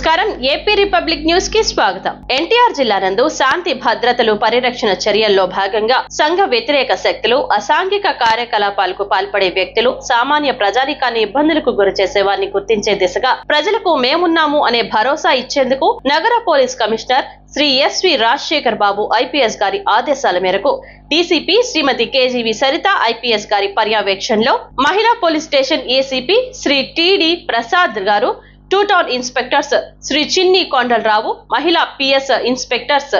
నమస్కారం. AP republic న్యూస్కి స్వాగతం. ఎన్టీఆర్ జిల్లా నందు శాంతి భద్రతలు పరిరక్షణ చర్యల్లో భాగంగా సంఘ వ్యతిరేక శక్తులు అసాంఘిక కార్యకలాపాలకు పాల్పడే వ్యక్తులు సామాన్య ప్రజానికాన్ని ఇబ్బందులకు గురి చేసే వారిని గుర్తించే దిశగా ప్రజలకు మేమున్నాము అనే భరోసా ఇచ్చేందుకు నగర police commissioner Shri SV Rajasekhar Babu IPS గారి ఆదేశాల మేరకు DCP Shrimati KGV Sarita IPS గారి పర్యవేక్షణలో మహిళా police station ACP Shri TD Prasad గారు టూ టౌన్ ఇన్స్పెక్టర్స్ శ్రీ చిన్ని కొండలరావు మహిళా పిఎస్ ఇన్స్పెక్టర్స్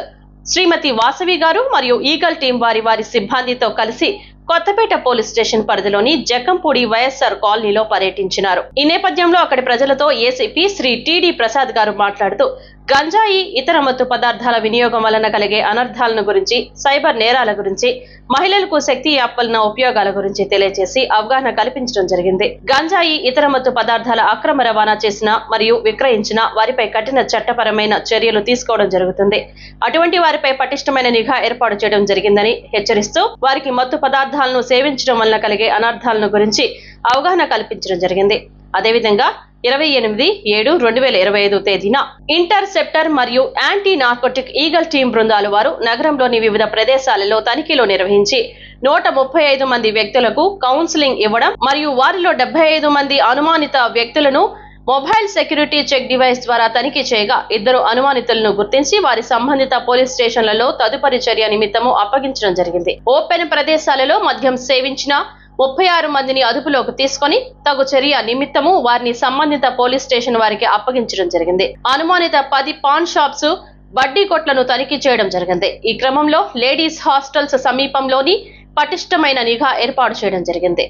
శ్రీమతి వాసవి గారు మరియు ఈగల్ టీం వారి వారి సిబ్బందితో కలిసి కొత్తపేట పోలీస్ స్టేషన్ పరిధిలోని జకంపూడి వైఎస్ఆర్ కాలనీలో పర్యటించినారు. ఈ నేపథ్యంలో అక్కడి ప్రజలతో ఏసీపీ శ్రీ టిడి ప్రసాద్ గారు మాట్లాడుతూ గంజాయి ఇతర మత్తు పదార్థాల వినియోగం వలన కలిగే అనర్థాలను గురించి సైబర్ నేరాల గురించి మహిళలకు శక్తి యాప్వలన ఉపయోగాల గురించి తెలియజేసి అవగాహన కల్పించడం జరిగింది. గంజాయి ఇతర మత్తు పదార్థాల అక్రమ రవాణా చేసిన మరియు విక్రయించిన వారిపై కఠిన చట్టపరమైన చర్యలు తీసుకోవడం జరుగుతుంది. అటువంటి వారిపై పటిష్టమైన నిఘా ఏర్పాటు చేయడం జరిగిందని హెచ్చరిస్తూ వారికి మత్తు పదార్థాలను సేవించడం వలన కలిగే అనర్థాలను గురించి అవగాహన కల్పించడం జరిగింది. అదేవిధంగా ఇరవై ఎనిమిది ఏడు రెండు వేల ఇరవై ఐదు తేదీన. ఇంటర్సెప్టర్ మరియు యాంటీ నార్కోటిక్ ఈగల్ టీం బృందాలు వారు నగరంలోని వివిధ ప్రదేశాలలో తనిఖీలు నిర్వహించి నూట ముప్పై ఐదు మంది వ్యక్తులకు కౌన్సిలింగ్ ఇవ్వడం మరియు వారిలో డెబ్బై ఐదు మంది అనుమానిత వ్యక్తులను మొబైల్ సెక్యూరిటీ చెక్ డివైస్ ద్వారా తనిఖీ చేయగా ఇద్దరు అనుమానితులను గుర్తించి వారి సంబంధిత పోలీస్ స్టేషన్లలో తదుపరి చర్య నిమిత్తము అప్పగించడం జరిగింది. ఓపెన్ ప్రదేశాలలో మద్యం సేవించిన ముప్పై ఆరు మందిని అదుపులోకి తీసుకొని తగు చర్య నిమిత్తము వారిని సంబంధిత పోలీస్ స్టేషన్ వారికి అప్పగించడం జరిగింది. అనుమానిత పది పాన్ షాప్స్ వడ్డీ కొట్లను తనిఖీ చేయడం జరిగింది. ఈ క్రమంలో లేడీస్ హాస్టల్స్ సమీపంలోని పటిష్టమైన నిఘా ఏర్పాటు చేయడం జరిగింది.